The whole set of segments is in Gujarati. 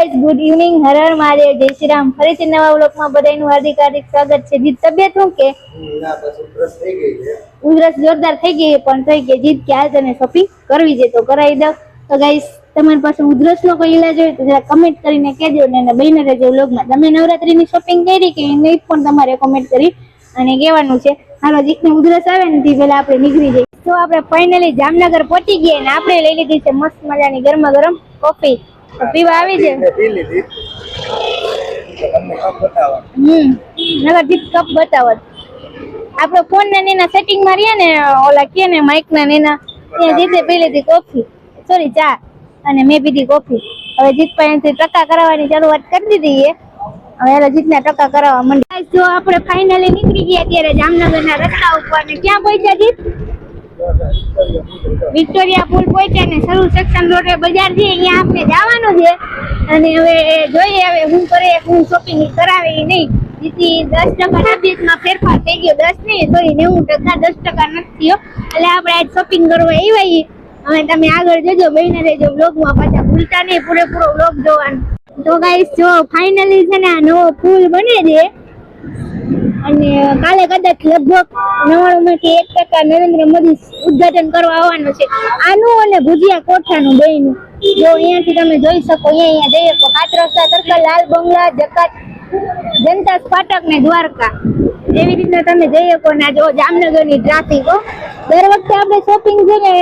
Guys, good evening, Har Har Mahadev, જય શ્રી રામ. ફરીથી નવા વ્લોગમાં બધાનું હાર્દિક હાર્દિક સ્વાગત છે. જીત તબિયત શું કે? ઉધરસ જોરદાર થઈ ગઈ પણ થઈ ગઈ જીત કે આજ તને શોપિંગ કરવી છે, તો કરાવી દઉં. તો ગાઈઝ, તમારી પાસે ઉધરસ નો કોઈ ઈલાજ હોય તો જરા કમેન્ટ કરીને કહેજો ને એને બહીને રહેજો વ્લોગમાં. તમે નવરાત્રીની શોપિંગ કરી કે નહીં પણ તમારે કોમેન્ટ કરી અને કહેવાનું છે, હાલો, જીતને ઉધરસ આવે ને તે પહેલા આપણે નીકળી જઈએ. તો આપણે ફાઇનલી જામનગર પહોંચી ગયા ને આપણે લઈ લીધી છે મસ્ત મજાની ગરમા ગરમ કોફી પીવા આવી છે? હમ નગર જીત કપ બતાવત આપણે ફોન ના એના સેટિંગમાં રહ્યા ને ઓલા કે ને માઇક ના એના ત્યાં જીતે પી લીધી કોફી સોરી ચા. અને મેં પીધી કોફી હવે જીત પાસેથી ટકા કરાવવાની શરૂઆત કરી દીધી એ હવે એના જીતના ટકા કરાવવા માંડી જો આપણે ફાઇનલી નીકળી ગયા ત્યારે જામનગરના રસ્તા ઉપર ને ક્યાં પહોંચ્યા જીત? વિક્ટોરિયા પુલ પહોંચ્યા ને સરું સેક્શન રોડ બજાર છે, અહીંયા આપણે જવાનું છે. અને હવે જોઈએ, હવે હું કરે, હું શોપિંગ કરાવે નહીં. જેથી દસ ટકા તબિયતમાં ફેરફાર થઈ ગયો, દસ નહીં સોરી નેવું ટકા, દસ ટકા નથી એટલે આપણે આજ શોપિંગ કરવા આવ્યા હવે તમે આગળ જજો, બહીને રહેજો બ્લોગમાં પાછા ભૂલતા નહીં, પૂરેપૂરો બ્લોગ જોવાનું. તો ગાઈસ જો ફાઇનલી છે ને આ નવો પુલ બને છે અને કાલે કદાચ લગભગ નવાણું માંથી એક ટકા નરેન્દ્ર મોદી ઉદ્ઘાટન કરવા આવવાનો છે. આનું અને ભુજિયા કોઠાનું બેનું જો અહીંયાથી તમે જોઈ શકો, અહીંયા અહીંયા જઈએ તો હાથ રસ્તા સર્કલ લાલ બંગલા, જકાત, જનતા સ્પાટક ને દ્વારકા. એવી રીતના તમે જઈ શકો ને જો જામનગરની ટ્રાફિક દર વખતે આપણે શોપિંગ છે ને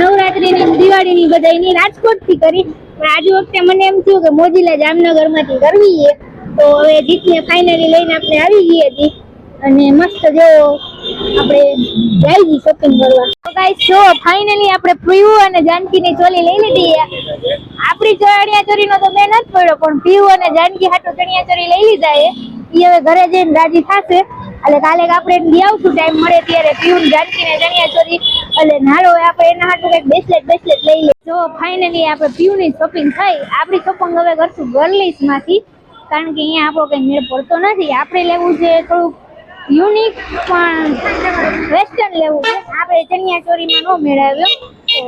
નવરાત્રીની, દિવાળીની બધા એની રાજકોટથી કરી. પણ આજે વખતે મને એમ થયું કે મોજીલા જામનગરમાંથી કરવી છે. તો હવે જીતને ફાઇનલી લઈને આપણે આવી ગઈ હતી અને મસ્ત જેવો આપણે જઈ શોપિંગ કરવા. તો ગાઈસ જો ફાઇનલી આપણે પીવું અને જાનકીની ચોલી લઈ લીધી આપણી ચણિયા ચોરીનો તો મેં નથી પડ્યો, પણ પીવું અને જાનકી હાટુ ચણિયા ચોરી લઈ લીધા એ હવે ઘરે જઈને રાજી થશે. એટલે કાલે આપણે લઈ આવશું ટાઈમ મળે ત્યારે પીવું ને જાનકીને ચણિયા ચોરી એટલે નાળો આપણે એના હાટુ કંઈક બેસલેટ બેસલેટ લઈ લઈએ. જો ફાઇનલી આપણે પીવુંની શોપિંગ થઈ, આપણી શોપિંગ હવે કરશું ગર્લિસમાંથી. કારણ કે અહીંયા આપણો કઈ મેળ પડતો નથી. આપણે લેવું છે થોડુંક યુનિક પણ વેસ્ટર્ન લેવું છે. આપણે ચણિયા ચોરીમાં ન મેળવ્યો.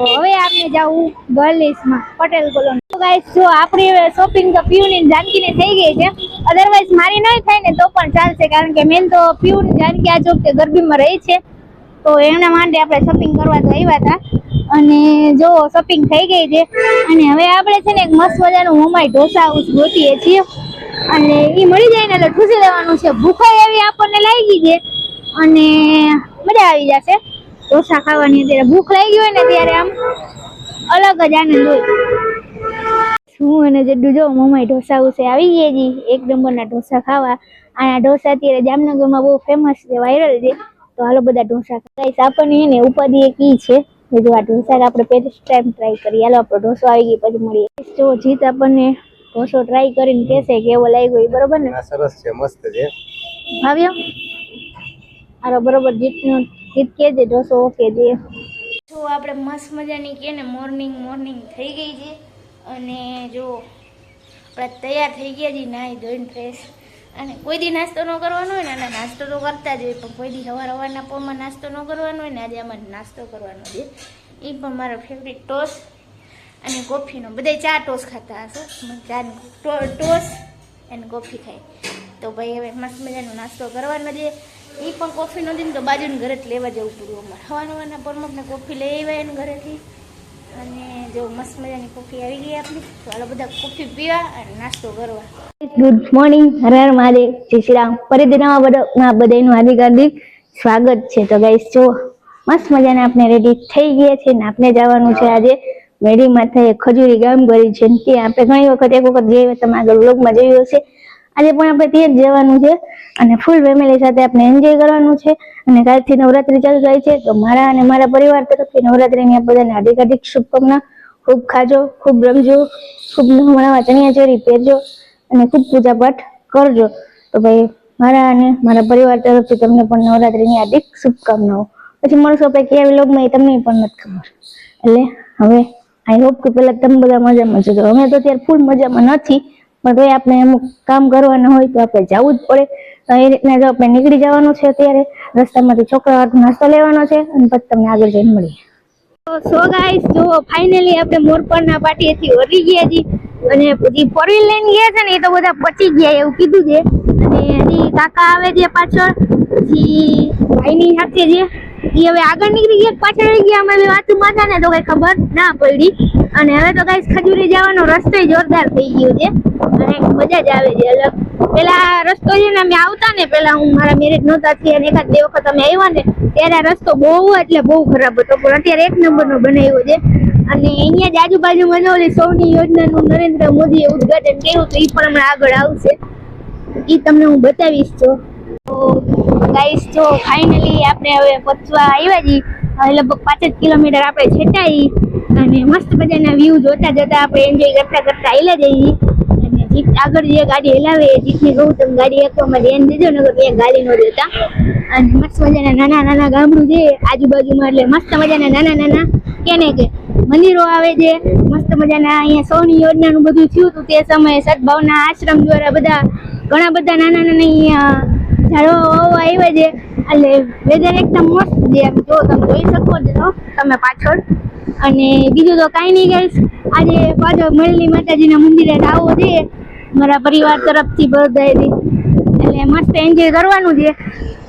હવે આપણે જવું ગર્લિસમાં, પટેલ કોલોની તો જો આપણી શોપિંગ તો પીયુની જાનકીને થઈ ગઈ છે. અધરવાઇઝ મારી નહીં થાય ને તો પણ ચાલશે. કારણ કે મેન તો પીયુ જાનકી આ ચોક ગરબીમાં રહી છે. તો એમના માટે આપણે શોપિંગ કરવા તો આવ્યા હતા. અને જો શોપિંગ થઈ ગઈ છે, અને હવે આપણે છે ને એક મસ્ત મજાનું મોમાઈ ઢોસા હાઉસ ગોતીએ છીએ. અને એ મળી જાય ને એટલે ઠૂસી લેવાનું છે. ભૂખાઈ એવી આપણને લાગી છે. અને મજા આવી જશે. ઢોસા ખાવાની અત્યારે ભૂખ લાગી હોય ને ત્યારે આમ અલગ જ આનંદ હોય. શું અને જડ્ડુ જો મોમાઈ ઢોસા ઉસે આવી ગયા જી એક નંબરના ઢોસા ખાવા. આ ઢોસા અત્યારે જામનગરમાં બહુ ફેમસ છે વાયરલ છે. તો હાલો બધા ઢોસા ખાઈશ. આપણને એને ઉપાધિ એક ઈ છે. જો આ ઢોસા આપણે પહેલી ટાઈમ ટ્રાય કરીએ. હાલો આપણો ઢોસો આવી ગઈ પછી મળીએ. જો જીત આપણને ઢોસો ટ્રાય કરીને કહેશે કે એવો લાગ્યો એ બરોબર ને? સરસ છે મસ્ત છે. આવ્યો હારો બરોબર જીતનો જીત કે છે ઢોસો ઓકે દે. તો આપણે મસ્ત મજાની કે ને મોર્નિંગ મોર્નિંગ થઈ ગઈ છે. અને જો આપણે તૈયાર થઈ ગયા છીએ નાહી ધોઈને ફ્રેશ અને કોઈ દી નાસ્તો ન કરવાનો હોય ને અને નાસ્તો તો કરતા જ હોય, પણ કોઈ દી સવાર સવારના પોમાં નાસ્તો ન કરવાનો હોય ને, આજે અમારે નાસ્તો કરવાનો છે. એ પણ મારો ફેવરિટ ટોસ અને કોફીનો. બધાય ચા ટોસ ખાતા હશે? ચા ટોસ અને કોફી ખાય. તો ભાઈ હવે મસ્ત મજાનો નાસ્તો કરવાનો છે. એ પણ કોફી નથી ને તો બાજુને ઘરે જ લેવા જવું પડ્યું અમારે. હવાના હવાના પરમકને કોફી લઈ આવ્યા એને ઘરેથી. અને જો મસ્ત મજાની કોફી આવી ગઈ આપણી, તો હાલો બધા કોફી પીવા અને નાસ્તો કરવા. ગુડ મોર્નિંગ હર હર મહાદેવ, જય શ્રી રામ. ફરીથી નવા બધા બધાનું હાર્દિક હાર્દિક સ્વાગત છે. તો ગાઈસ જો મસ્ત મજાને આપણે રેડી થઈ ગયા છે ને આપણે જવાનું છે આજે મેડી માથાએ ખજૂરી ગામ કરી છે. ત્યાં આપણે ઘણી વખત, એક વખત જઈએ તમે આગળ વ્લોગમાં જોયું હશે. આજે પણ આપણે ત્યાં જ જવાનું છે અને ફૂલ ફેમિલી સાથે આપણે એન્જોય કરવાનું છે. અને કાલથી નવરાત્રી ચાલુ થાય છે, તો મારા અને મારા પરિવાર તરફથી નવરાત્રીની આ બધાને હાર્દિક હાર્દિક શુભકામના. ખૂબ ખાજો, ખૂબ રમજો, ખૂબ નવા ચણિયા ચોરી પહેરજો અને ખૂબ પૂજા પાઠ કરજો. તો ભાઈ, મારા અને મારા પરિવાર તરફથી તમને પણ નવરાત્રીની હાર્દિક શુભકામનાઓ. પછી મળશો આપણે કયા વ્લોગમાં એ તમને પણ નથી ખબર. એટલે હવે આઈ હોપ કે પેલા તમે બધા મજામાં છો. અમે તો અત્યારે ફૂલ મજામાં નથી. પણ ભાઈ આપણે અમુક કામ કરવાના હોય તો આપણે જવું જ પડે. એ રીતના જો આપણે નીકળી જવાનું છે અત્યારે, રસ્તામાંથી છોકરા નાસ્તો લેવાનો છે અને પછી તમને આગળ જઈને મળીએ. સો ગાઈસ જો ફાઇનલી આપણે મોરપરના પાટીએથી વળી ગયા છે અને પછી ફોર લઈને ગયા છે ને, એ તો બધા પચી ગયા એવું કીધું છે. અને હજી કાકા આવે છે પાછળ, પછી ભાઈની સાથે છે. એ હવે આગળ નીકળી ગયા પાછળ રહી ગયા, અમે વાતું માતા ને તો કઈ ખબર ના પડી. અને હવે તો કઈ ખજૂરી જવાનો રસ્તો જોરદાર થઈ ગયો છે. અને મજા જ આવે છે, અલગ. પેલા રસ્તો છે ને, અમે આવતા ને, પેલા હું મારા મેરેજ નહોતા થયા અને એકાદ બે વખત અમે આવ્યા ને, ત્યારે રસ્તો બહુ એટલે બહુ ખરાબ હતો. પણ અત્યારે એક નંબરનો બનાવ્યો છે. અને અહીંયા જ આજુબાજુમાં જો ઓલી સૌની યોજનાનું નરેન્દ્ર મોદીએ ઉદ્ઘાટન કર્યું તો એ પણ હમણાં આગળ આવશે. એ તમને હું બતાવીશ તો ગાઈસ જો ફાઇનલી આપણે હવે પહોંચવા આવ્યા છીએ. લગભગ પાંચ જ કિલોમીટર આપણે છેટાઈ અને મસ્ત મજાના વ્યૂ જોતા જતા આપણે એન્જોય કરતા કરતા આવેલા જઈએ. અને જીત આગળ જે ગાડી હલાવે એ જીપની કહું તમે ગાડી એકવામાં ધ્યાન દેજો નગર ત્યાં ગાડી ન દેતા. અને મસ્ત મજાના નાના નાના ગામડું છે આજુબાજુમાં, એટલે મસ્ત મજાના નાના નાના કેને કે મંદિરો આવે છે. મસ્ત મજાના અહીંયા સૌની યોજનાનું બધું થયું હતું તે સમયે સદભાવના આશ્રમ દ્વારા બધા ઘણા બધા નાના નાના અહીંયા ઝાડવા આવ્યા છે. એટલે વેધર એકદમ મસ્ત છે. એમ જો તમે જોઈ શકો છો તમે પાછળ. અને બીજું તો કાંઈ નહીં ગઈશ આજે પાછો મલની માતાજીના મંદિરે આવો છે. મારા પરિવાર તરફથી બધા એટલે મસ્ત એન્જોય કરવાનું છે.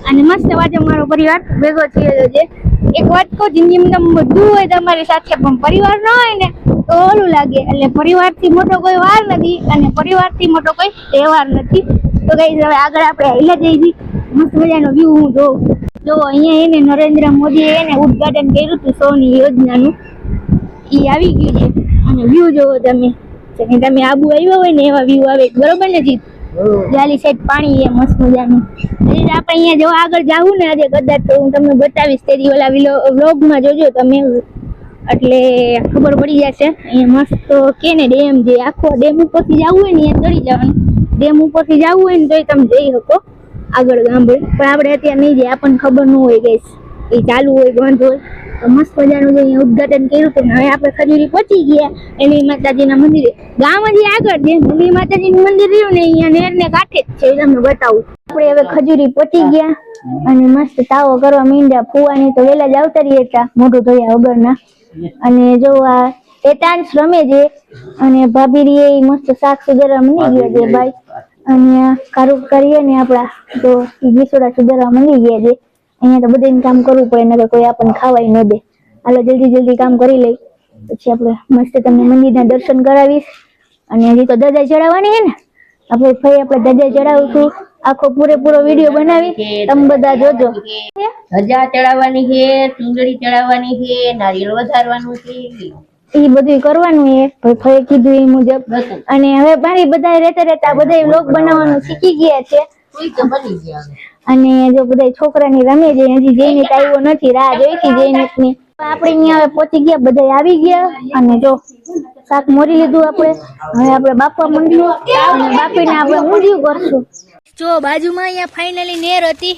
અને મસ્ત પાછો મારો પરિવાર ભેગો થયેલો છે. એક વાત કહું જિંદગીમાં તમે બધું હોય તમારી સાથે, પણ પરિવાર ન હોય ને, તો ઓલું લાગે. એટલે પરિવારથી મોટો કોઈ વાર નથી અને પરિવારથી મોટો કોઈ તહેવાર નથી. તો કઈ હવે આગળ આપણે હેલા જઈ છીએ. મસ્ત મજાનો વ્યૂ હું જોઉં જો અહીંયા એને નરેન્દ્ર મોદીએ એને ઉદ્ઘાટન કર્યું હતું સૌની યોજનાનું. એ આવી ગયું છે. અને વ્યૂ જોવો તમે. જેને તમે આબુ આવ્યા હોય ને એવા વ્યૂ આવે બરોબર ને જીત? જાલી સાઈડ પાણી એ મસ્ત મજાનું. એટલે આપણે અહીંયા જો આગળ જાવું ને આજે કદાચ તો હું તમને બતાવીશ. તેની ઓલા વ્લોગમાં જોજો તમે. એટલે ખબર પડી જશે. અહીંયા મસ્ત કે ને ડેમ જે આખો ડેમ ઉપરથી જવું હોય ને અહીંયા ચડી જવાનું. ડેમ ઉપરથી જવું હોય ને તોય તમે જઈ શકો. આગળ ગામડે. પણ આપણે અત્યારે નહીં જાય આપણને ખબર ન હોય ગઈ એ ચાલુ હોય બંધ હોય. તો મસ્ત મજાનું જે ઉદ્ઘાટન કર્યું હતું હવે આપણે ખજૂરી પહોંચી ગયા. એની માતાજીના મંદિરે. ગામ હજી આગળ જે મુલી માતાજીનું મંદિર રહ્યું ને, અહીંયા નેરને કાંઠે જ છે. એ તમને બતાવું. આપણે હવે ખજૂરી પહોંચી ગયા. અને મસ્ત તાવો કરવા માંડ્યા ફુવાની તો વેલા જ આવતા રહીએ હતા. મોઢું ધોયા વગરના. અને જો આ એટાન્સ રમે છે. અને ભાભી રીએ મસ્ત શાક સુધારવા મની ગયા છે ભાઈ. અને કારું કરીએ ને આપડા તો ગીસોડા સુધારવા મંડી ગયા છે. અહીંયા તો બધાને કામ કરવું પડે નકર કોઈ આપણને ખાવાય ન દે. હાલો જલ્દી જલ્દી કામ કરી લઈ. પછી આપણે મસ્ત તમને મંદિરના દર્શન કરાવીશ. અને હજી તો દાદા ચડાવવાની હે ને? આપણે ફરી આપણે દાદા ચડાવશું. આખો પૂરેપૂરો વીડિયો બનાવી. તમે બધા જોજો. ધજા ચડાવવાની છે ચૂંદડી ચડાવવાની છે નારિયેળ વધારવાનું છે. એ બધું કરવાનું એ ભાઈ કીધું એ મુજબ. અને હવે મારી બધા રહેતા રહેતા બધા વ્લોગ બનાવવાનું શીખી ગયા છે. કોઈ તો બની ગયા હવે. અને જો બધા છોકરાની રમે છે હજી જઈને આવ્યો નથી રાહ જોઈ હતી જઈને ની. આપણે અહીંયા હવે પહોંચી ગયા બધા આવી ગયા. અને જો શાક મોરી લીધું આપણે. હવે આપણે બાપા મંડ્યું. અને બાપીને આપણે ઊંધિયું કરશું. જો બાજુમાં અહીંયા ફાઇનલી નેર હતી.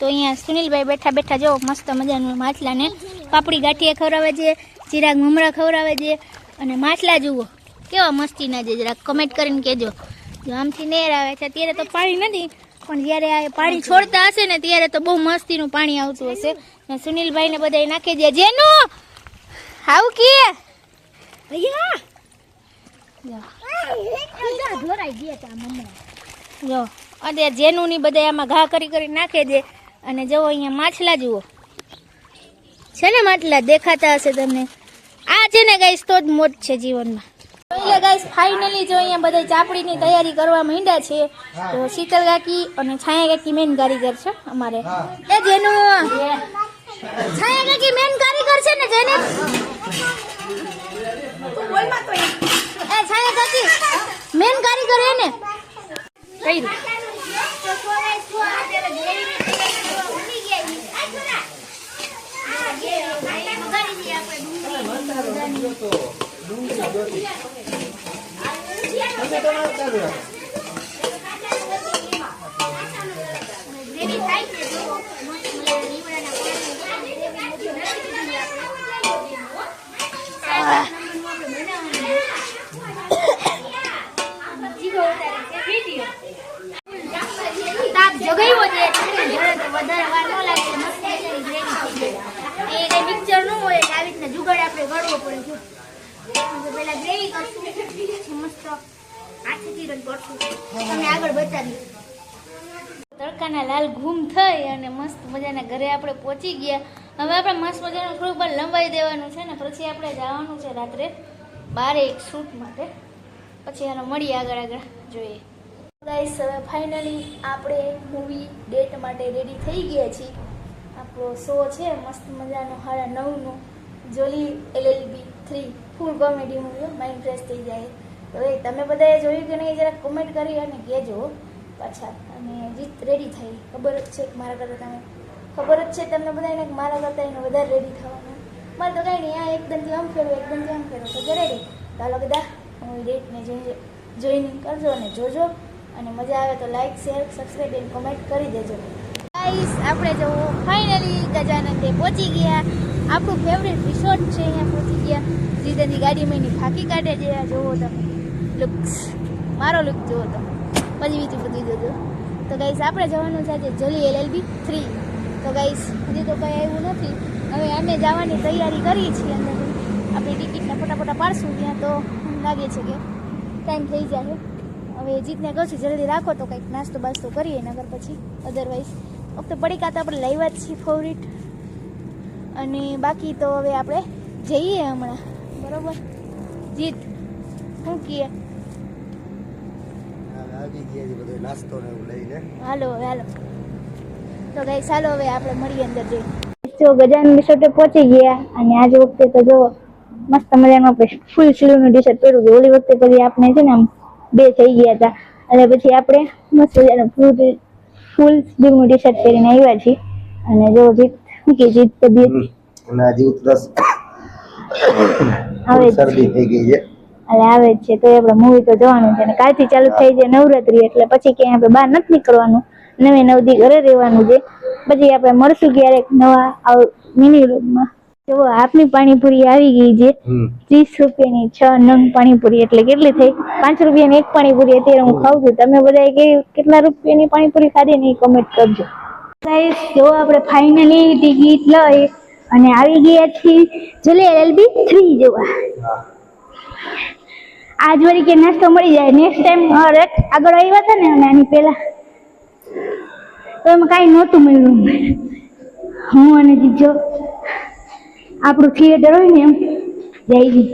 તો અહીંયા સુનિલભાઈ બેઠા બેઠા જો મસ્ત મજાનું માછલાને પાપડી ગાંઠીએ ખવડાવે છે. ચિરાગ મમરા ખવડાવે છે અને માછલા જુઓ. કેવા મસ્તીના છે જરાક કમેન્ટ કરીને કહેજો. જો આમથી નેર આવે છે અત્યારે તો પાણી નથી પણ જ્યારે આ પાણી છોડતા હશે ને ત્યારે તો બહુ મસ્તીનું પાણી આવતું હશે. ને સુનિલભાઈ ને બધા નાખી દે જેનું? આવું કે? જો. અત્યારે જેનું ની બધા આમાં ઘા કરી કરી નાખે દે અને જો અહીંયા માછલા જુઓ. છે ને માટલા? દેખાતા હશે તમને. આ છે ને ગાઈસ તો જ મોટ છે જીવનમાં. એટલે ગાઈસ ફાઇનલી જો અહીંયા બધા ચાપડીની તૈયારી કરવા માંડ્યા છે તો શીતલ કાકી અને છાયા કાકી મેન કારીગર છે અમારે. એ જેનું છાયા કાકી મેન કારીગર છે ને જેને? એ છાયા કાકી મેન કારીગર એને. કઈ તાપ રિટર્ન આગળ બતાવી. તડકાના લાલ ઘૂમ થઈ અને મસ્ત મજાના ઘરે આપણે પહોંચી ગયા. હવે આપણે મસ્ત મજાનું થોડુંક પણ લંબાઈ દેવાનું છે ને પછી આપણે જવાનું છે રાત્રે બારે એક શૂટ માટે. પછી એને મળીએ આગળ આગળ. જોઈએ. ગાઈસ હવે ફાઇનલી આપણે મૂવી ડેટ માટે રેડી થઈ ગયા છીએ. આપણો શો છે, મસ્ત મજાનો હારા નવનો. Jolly LLB three full comedy movie mind fresh થઈ જાય. તો એ તમે બધાએ જોયું કે નહીં જરા કોમેન્ટ કરી અને કહેજો. પાછા અને જીત રેડી થઈ. ખબર જ છે કે મારા કરતાં તમે ખબર જ છે તમને બધાને મારા કરતાં એને વધારે રેડી થવાનું. મારે તો કાંઈ નહીં, આ એકદમથી આમ ફેરવું એકદમથી આમ ફેરવું. તો રેડી રેડી ચાલો બધા, હું ડેટને જોઈ જોઈને કરજો અને જોજો. અને મજા આવે તો like share subscribe and comment કરી દેજો. ગાઈસ આપણે જો ફાઇનલી ગજાનંદે પહોંચી ગયા. આપણું ફેવરેટ રિસોર્ટ છે, અહીંયા પહોંચી ગયા. જીતનની ગાડીમાં એની ફાંકી કાઢે છે જોવો તમે. લુક્સ. મારો લુક જોવો તો. પછી બીજું બધું જોજો. તો ગાઈસ આપણે જવાનું છે આજે જલી એલએલબી થ્રી તો ગાઈસ હજી તો કંઈ આવ્યું નથી. હવે અમે જવાની તૈયારી કરી છીએ અંદર. આપણે ટિકિટને ફટાફટ પાડશું ત્યાં તો લાગે છે કે ટાઈમ થઈ જાય. હવે જીતને કહું છું, જલ્દી રાખો તો કંઈક નાસ્તો બાસ્તો કરીએ નગર પછી અધરવાઇઝ વખતે પડીકા તો આપણે લાવ્યા જ છીએ ફેવરિટ અને બાકી તો હવે આપણે જઈએ હમણાં. બરોબર? જીત. શું કહીએ આવી ગયા છે બધો નાસ્તો ને એવું લઈને. હાલો હવે હાલો. તો ગઈ ચાલો હવે આપણે મળીએ અંદર જઈ જો ગજાન રિસોર્ટે પહોંચી ગયા અને આજ વખતે તો જો મસ્ત મજાનું આપણે ફૂલ સ્લીવનું ટી શર્ટ પહેર્યું હતું ઓલી વખતે પછી આપણે છે ને આમ બે થઈ ગયા હતા. અને પછી આપણે મસ્ત મજાનું ફૂલ ફૂલ સ્લીવનું ટી શર્ટ પહેરીને આવ્યા છીએ. અને જો જીત મૂકી જીત તો બી અને હજી ઉતરસ હવે શરદી થઈ ગઈ છે. એટલે આવે જ છે તો આપણે મૂવી તો જોવાનું છે. અને કાલથી ચાલુ થઈ જાય નવરાત્રી એટલે પછી ક્યાંય આપણે બહાર નથી નીકળવાનું. નવે નવ દી ઘરે રહેવાનું છે. પછી આપણે મળશું ક્યારેક નવા મિની રૂમમાં જો આપની પાણીપુરી આવી ગઈ છે. ત્રીસ રૂપિયાની છ નંગ પાણીપુરી એટલે કેટલી થઈ? પાંચ રૂપિયાની એક પાણીપુરી અત્યારે હું ખાઉં છું. તમે બધા કે કેટલા રૂપિયાની પાણીપુરી ખાધી ને એ કમેન્ટ કરજો. ગાઈસ જો આપણે ફાઇનલી ટિકિટ લઈ અને આવી ગયા છીએ. જલે એલબી થ્રી જોવા. આજ વળી કે નાસ્તો મળી જાય. નેક્સ્ટ ટાઈમ આગળ આવ્યા હતા ને અમે આની પહેલા. તો એમાં કાંઈ નહોતું મળ્યું. હું અને જીજો આપણું થિયેટર હોય ને એમ, જઈ